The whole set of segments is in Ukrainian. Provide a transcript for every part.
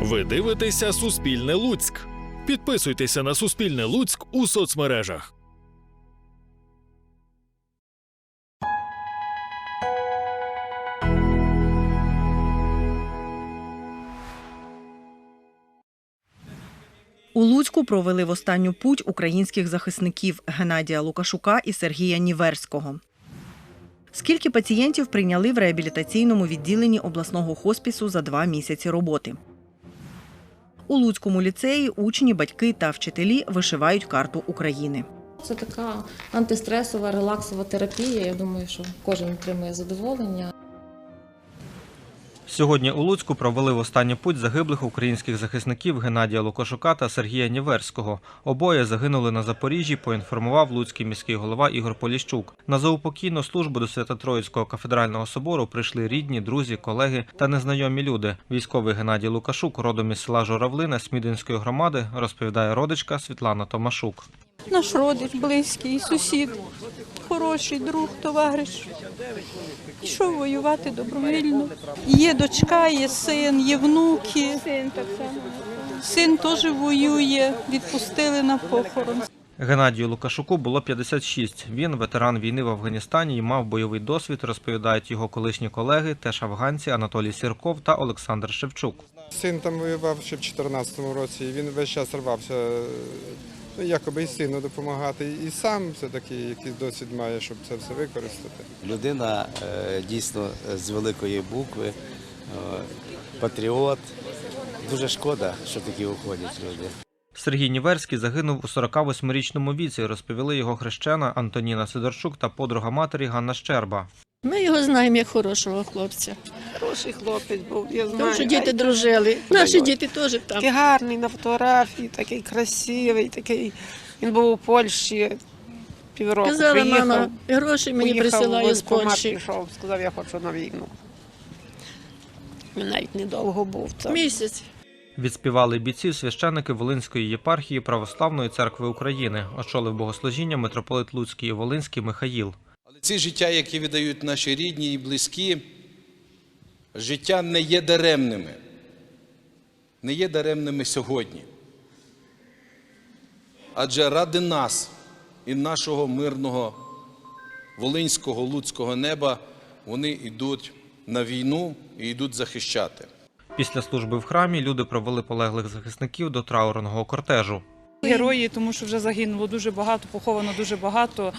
Ви дивитеся Суспільне Луцьк. Підписуйтеся на Суспільне Луцьк у соцмережах. У Луцьку провели в останню путь українських захисників Геннадія Лукашука і Сергія Ніверського. Скільки пацієнтів прийняли в реабілітаційному відділенні обласного хоспісу за два місяці роботи? У Луцькому ліцеї учні, батьки та вчителі вишивають карту України. Це така антистресова, релаксова терапія. Я думаю, що кожен отримує задоволення. Сьогодні у Луцьку провели в останню путь загиблих українських захисників Геннадія Лукашука та Сергія Ніверського. Обоє загинули на Запоріжжі, поінформував луцький міський голова Ігор Поліщук. На заупокійну службу до Свято-Троїцького кафедрального собору прийшли рідні, друзі, колеги та незнайомі люди. Військовий Геннадій Лукашук, родом із села Журавлина Смідинської громади, розповідає родичка Світлана Томашук. Наш родич, близький, сусід, хороший друг, товариш. Пішов воювати добровільно. Є дочка, є син, є внуки. Син так само. Син теж воює, відпустили на похорон. Геннадію Лукашуку було 56. Він ветеран війни в Афганістані і мав бойовий досвід, розповідають його колишні колеги, теж афганці Анатолій Сірков та Олександр Шевчук. Син там воював ще в 2014 році, і він весь час рвався, ну, якоби і сину допомагати, і сам все-таки якийсь досвід має, щоб це все використати. Людина е, дійсно з великої букви, е, патріот. Дуже шкода, що такі уходять люди. Сергій Ніверський загинув у 48-річному віці, розповіли його хрещена Антоніна Сидорчук та подруга матері Ганна Щерба. Ми його знаємо як хорошого хлопця. Хороший хлопець був, я Тому що діти дружили. Наші діти теж там. Такий гарний на фотографії, такий красивий, такий. Він був у Польщі півроку. Казала приїхав, мама, гроші мені поїхав, присилає з Польщі. Пішов, сказав, я хочу на війну. Він навіть недовго був там. Місяць. Відспівали бійців священники Волинської єпархії Православної церкви України. Очолив богослужіння митрополит Луцький і Волинський Михаїл. Але ці життя, які віддають наші рідні і близькі, життя не є даремними. Не є даремними сьогодні. Адже ради нас і нашого мирного волинського луцького неба вони йдуть на війну і йдуть захищати. Після служби в храмі люди провели полеглих захисників до траурного кортежу. Герої, тому що вже загинуло дуже багато, поховано дуже багато.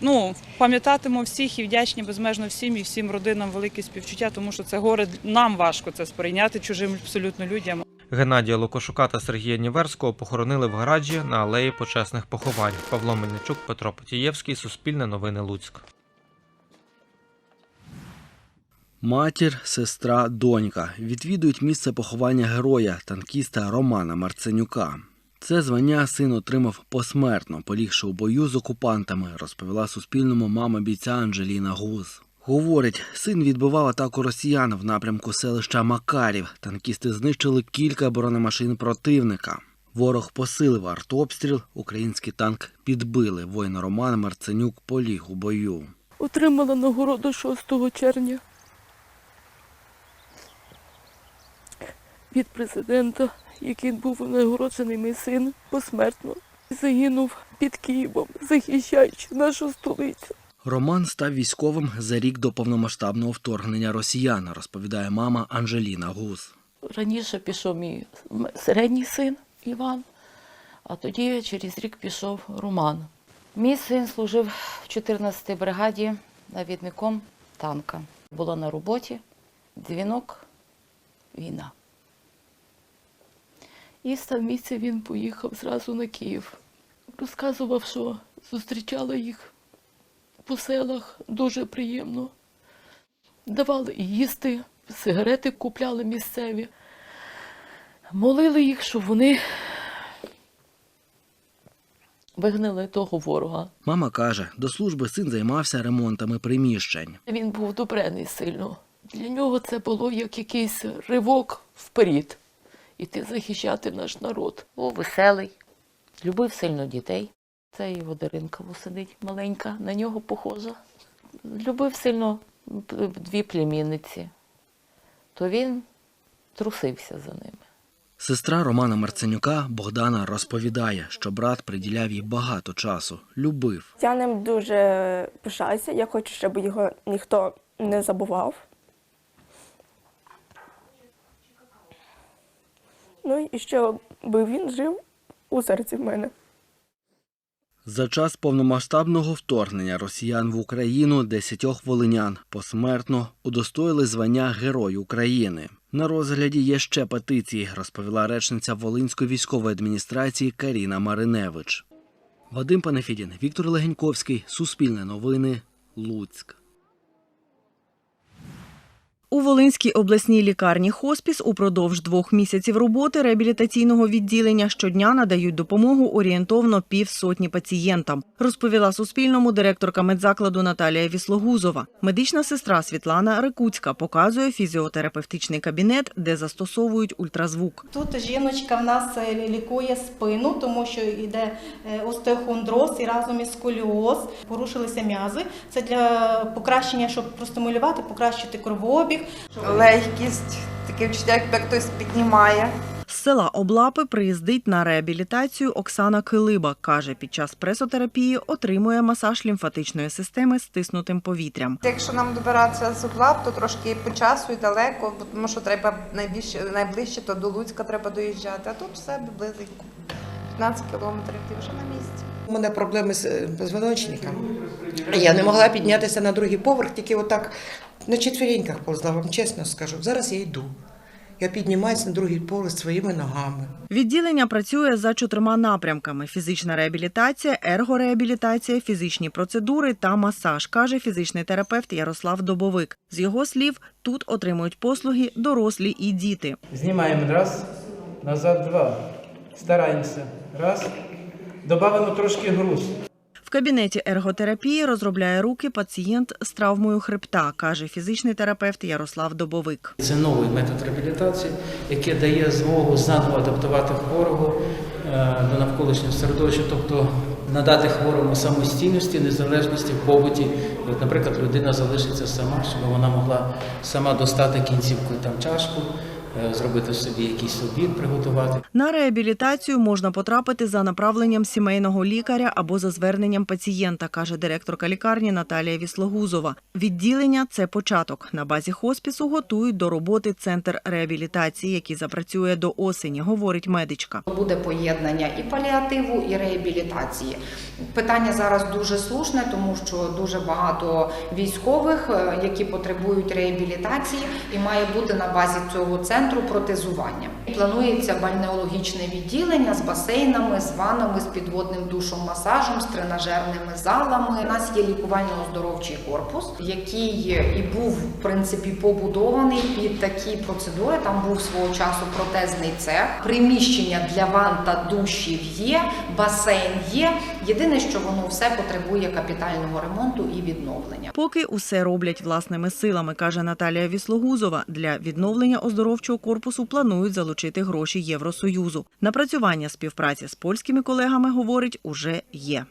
Ну, пам'ятатимо всіх і вдячні безмежно всім і всім родинам велике співчуття, тому що це горе нам важко це сприйняти чужим абсолютно людям. Геннадія Лукашука та Сергія Ніверського похоронили в гаражі на алеї почесних поховань. Павло Мельничук, Петро Потієвський, Суспільне новини Луцьк. Матір, сестра, донька відвідують місце поховання героя, танкіста Романа Марценюка. Це звання син отримав посмертно, полігши у бою з окупантами, розповіла Суспільному мама бійця Анжеліна Гуз. Говорить, син відбивав атаку росіян в напрямку селища Макарів. Танкісти знищили кілька бронемашин противника. Ворог посилив артобстріл, український танк підбили. Воїн Роман Марценюк поліг у бою. Отримала нагороду 6 червня від президента, який був нагороджений мій син посмертно. Загинув під Києвом, захищаючи нашу столицю. Роман став військовим за рік до повномасштабного вторгнення росіян, розповідає мама Анжеліна Гуз. Раніше пішов мій середній син Іван, а тоді через рік пішов Роман. Мій син служив в 14-й бригаді навідником танка. Була на роботі, дзвінок, війна. І з місця він поїхав зразу на Київ. Розказував, що зустрічала їх по селах дуже приємно. Давали їсти, сигарети купляли місцеві. Молили їх, щоб вони вигнали того ворога. Мама каже, до служби син займався ремонтами приміщень. Він був добрений сильно. Для нього це було як якийсь ривок вперед. Іти захищати наш народ. Був веселий, любив сильно дітей. Це його Даринка сидить маленька, на нього похожа. Любив сильно дві племінниці. То він трусився за ними. Сестра Романа Марценюка Богдана розповідає, що брат приділяв їй багато часу, любив. Я ним дуже пишаюся. Я хочу, щоб його ніхто не забував. Ну і щоб він жив у серці в мене. За час повномасштабного вторгнення росіян в Україну десятьох волинян посмертно удостоїли звання Герой України. На розгляді є ще петиції, розповіла речниця Волинської військової адміністрації Каріна Мариневич. Вадим Панафідін, Віктор Легеньковський, Суспільне новини, Луцьк. У Волинській обласній лікарні хоспіс упродовж двох місяців роботи реабілітаційного відділення щодня надають допомогу орієнтовно півсотні пацієнтам, розповіла Суспільному директорка медзакладу Наталія Віслогузова. Медична сестра Світлана Рикуцька показує фізіотерапевтичний кабінет, де застосовують ультразвук. Тут жіночка в нас е, лікує спину, тому що йде е, остеохондроз і разом із сколіоз. Порушилися м'язи. Це для покращення, щоб простимулювати, покращити кровообіг. Легкість, таке відчуття, якби хтось піднімає. З села Облапи приїздить на реабілітацію Оксана Килиба. Каже, під час пресотерапії отримує масаж лімфатичної системи стиснутим повітрям. Якщо нам добиратися з угла, то трошки по часу і далеко, бо тому що треба найбільше найближче, то до Луцька треба доїжджати, а тут все близенько. 15 кілометрів ти вже на місці. У мене проблеми з е, позвоночником. Я не могла піднятися на другий поверх, тільки отак на четвереньках повзла, вам чесно скажу. Зараз я йду. Я піднімаюся на другий поверх своїми ногами. Відділення працює за чотирма напрямками: фізична реабілітація, ергореабілітація, фізичні процедури та масаж, каже фізичний терапевт Ярослав Добовик. З його слів, тут отримують послуги дорослі і діти. Знімаємо раз, назад два. Стараємося. Раз. Добавимо трошки груз. В кабінеті ерготерапії розробляє руки пацієнт з травмою хребта, каже фізичний терапевт Ярослав Добовик. Це новий метод реабілітації, який дає змогу заново адаптувати хворого е, до навколишнього середовища, тобто надати хворому самостійності, незалежності в побуті. Наприклад, людина залишиться сама, щоб вона могла сама достати кінцівкою там чашку, зробити собі якийсь обід, приготувати. На реабілітацію можна потрапити за направленням сімейного лікаря або за зверненням пацієнта, каже директорка лікарні Наталія Віслогузова. Відділення це початок. На базі хоспісу готують до роботи центр реабілітації, який запрацює до осені, говорить медичка. Буде поєднання і паліативу, і реабілітації. Питання зараз дуже слушне, тому що дуже багато військових, е, які потребують реабілітації, і має бути на базі цього центру протезування. Планується бальнеологічне відділення з басейнами, з ванами, з підводним душом, масажем, з тренажерними залами. У нас є лікувально-оздоровчий корпус, який і був в принципі побудований під такі процедури. Там був свого часу протезний цех, приміщення для ван та душів є, басейн є. Єдине, що воно все потребує капітального ремонту і відновлення. Поки усе роблять власними силами, каже Наталія Віслогузова. Для відновлення оздоровчого корпусу планують залучити гроші Євросоюзу. Напрацювання співпраці з польськими колегами, говорить, уже є.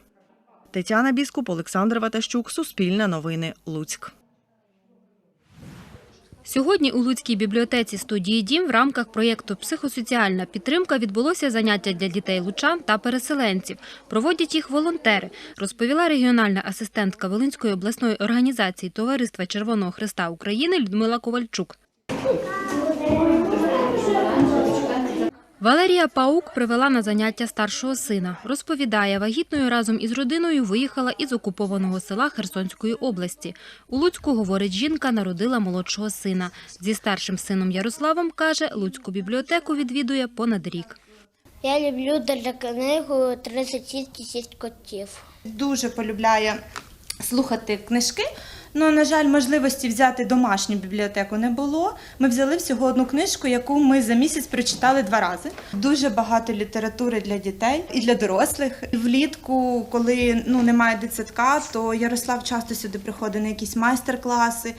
Тетяна Біскуп, Олександр Ватащук, Суспільне новини, Луцьк. Сьогодні у Луцькій бібліотеці студії Дім в рамках проєкту Психосоціальна підтримка відбулося заняття для дітей лучан та переселенців. Проводять їх волонтери, розповіла регіональна асистентка Волинської обласної організації Товариства Червоного Христа України Людмила Ковальчук. Валерія Паук привела на заняття старшого сина. Розповідає, вагітною разом із родиною виїхала із окупованого села Херсонської області. У Луцьку, говорить жінка, народила молодшого сина. Зі старшим сином Ярославом, каже, Луцьку бібліотеку відвідує понад рік. Я люблю для книгу 36 тисяч котів. Дуже полюбляє слухати книжки. Ну, на жаль, можливості взяти домашню бібліотеку не було. Ми взяли всього одну книжку, яку ми за місяць прочитали два рази. Дуже багато літератури для дітей і для дорослих. Влітку, коли ну немає дитсадка, то Ярослав часто сюди приходить на якісь майстер-класи.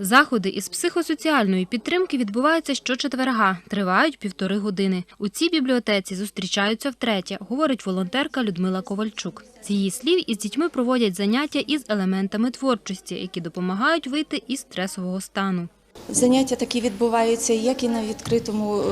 Заходи із психосоціальної підтримки відбуваються щочетверга, тривають півтори години. У цій бібліотеці зустрічаються втретє, говорить волонтерка Людмила Ковальчук. З її слів, із дітьми проводять заняття із елементами творчості, які допомагають вийти із стресового стану. Заняття такі відбуваються як і на відкритому е,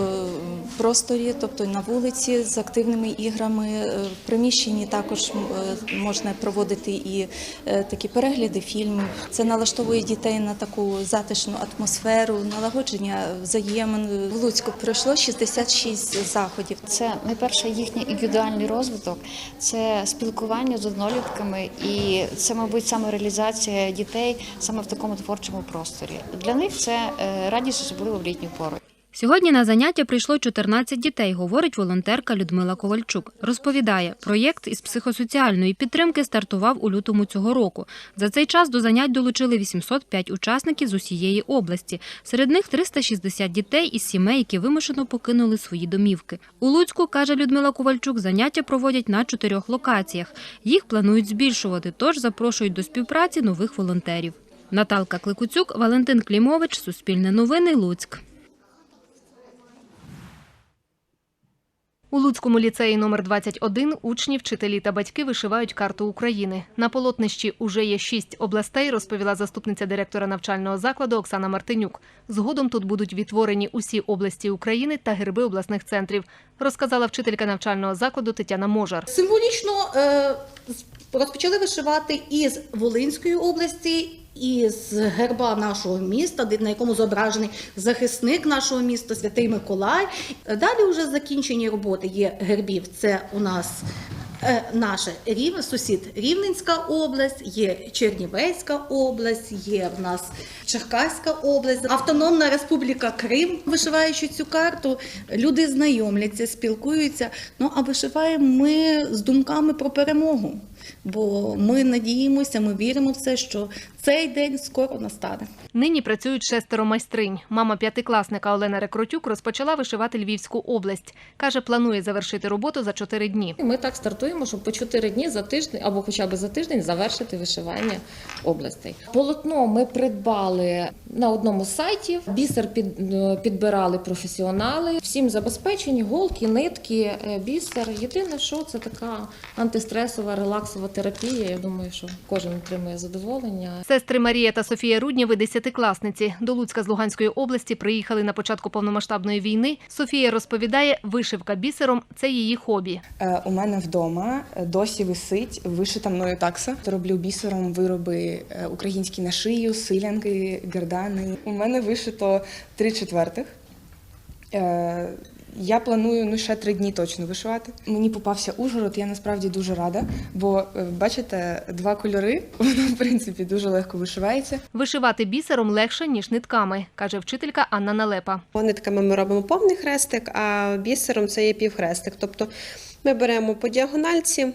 просторі, тобто на вулиці з активними іграми. Е, В приміщенні також е, можна проводити і такі перегляди фільмів. Це налаштовує дітей на таку затишну атмосферу, налагодження взаємин. В Луцьку пройшло 66 заходів. Це найперше їхній індивідуальний розвиток, це спілкування з однолітками, і це, мабуть, самореалізація дітей саме в такому творчому просторі. Для них це е, радість, особливо в літню пору. Сьогодні на заняття прийшло 14 дітей, говорить волонтерка Людмила Ковальчук. Розповідає, проєкт із психосоціальної підтримки стартував у лютому цього року. За цей час до занять долучили 805 учасників з усієї області. Серед них 360 дітей із сімей, які вимушено покинули свої домівки. У Луцьку, каже Людмила Ковальчук, заняття проводять на чотирьох локаціях. Їх планують збільшувати, тож запрошують до співпраці нових волонтерів. Наталка Кликуцюк, Валентин Клімович, Суспільне новини, Луцьк. У Луцькому ліцеї номер 21 учні, вчителі та батьки вишивають карту України. На полотнищі уже є шість областей, розповіла заступниця директора навчального закладу Оксана Мартинюк. Згодом тут будуть відтворені усі області України та герби обласних центрів, розказала вчителька навчального закладу Тетяна Можар. Символічно е, розпочали вишивати із Волинської області, із герба нашого міста, на якому зображений захисник нашого міста, Святий Миколай. Далі вже закінчені роботи є гербів. Це у нас е, наша сусід Рівненська область, є Чернівецька область, є в нас Черкаська область, Автономна Республіка Крим. Вишиваючи цю карту, люди знайомляться, спілкуються. Ну а вишиваємо ми з думками про перемогу. Бо ми надіємося, ми віримо в це, що цей день скоро настане. Нині працюють шестеро майстринь. Мама п'ятикласника Олена Рекрутюк розпочала вишивати Львівську область. Каже, планує завершити роботу за чотири дні. Ми так стартуємо, щоб по 4 дні за тиждень або хоча б за тиждень завершити вишивання областей. Полотно ми придбали на одному з сайтів. Бісер е, підбирали професіонали. Всім забезпечені голки, нитки, е, бісер. Єдине, що це така антистресова релаксова терапія. Я думаю, що кожен отримує задоволення. Сестри Марія та Софія Руднєви – десятикласниці. До Луцька з Луганської області приїхали на початку повномасштабної війни. Софія розповідає, вишивка бісером – це її хобі. Е, У мене вдома досі висить вишита мною такса. Роблю бісером вироби е, українські на шию, силянки, гердани. У мене вишито три четвертих. Я планую ну ще три дні точно вишивати. Мені попався Ужгород, я насправді дуже рада, бо е, бачите, два кольори, воно в принципі дуже легко вишивається. Вишивати бісером легше, ніж нитками, каже вчителька Анна Налепа. Нитками ми робимо повний хрестик, а бісером це є півхрестик. Тобто ми беремо по діагональці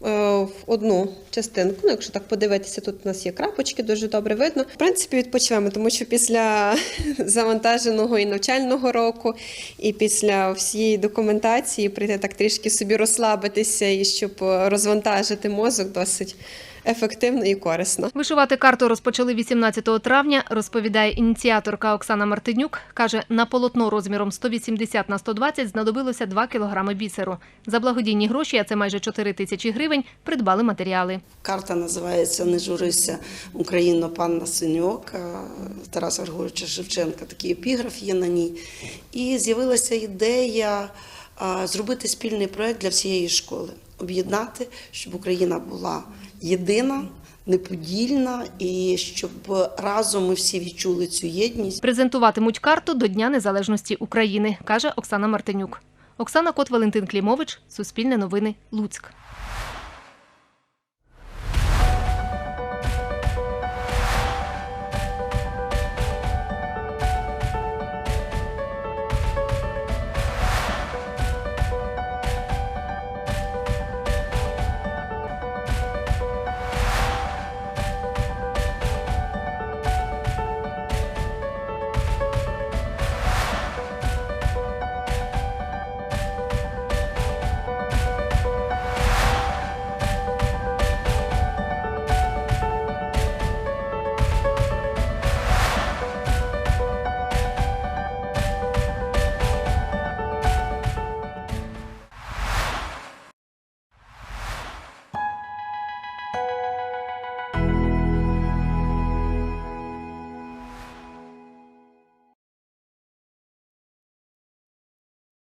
в одну частинку. Ну, якщо так подивитися, тут у нас є крапочки, дуже добре видно. В принципі, відпочиваємо, тому що після завантаженого і навчального року, і після всієї документації прийти так трішки собі розслабитися і щоб розвантажити мозок досить ефективно і корисно. Вишивати карту розпочали 18 травня, розповідає ініціаторка Оксана Мартинюк. Каже, на полотно розміром 180 на 120 знадобилося 2 кілограми бісеру. За благодійні гроші, а це майже 4 тисячі гривень, придбали матеріали. Карта називається Не журися Україно, панна Синьок Тараса Григоровича Шевченка. Такий епіграф є на ній. І з'явилася ідея зробити спільний проект для всієї школи, об'єднати, щоб Україна була єдина, неподільна, і щоб разом ми всі відчули цю єдність. Презентуватимуть карту до Дня Незалежності України, каже Оксана Мартинюк. Оксана Кот, Валентин Клімович, Суспільне новини, Луцьк.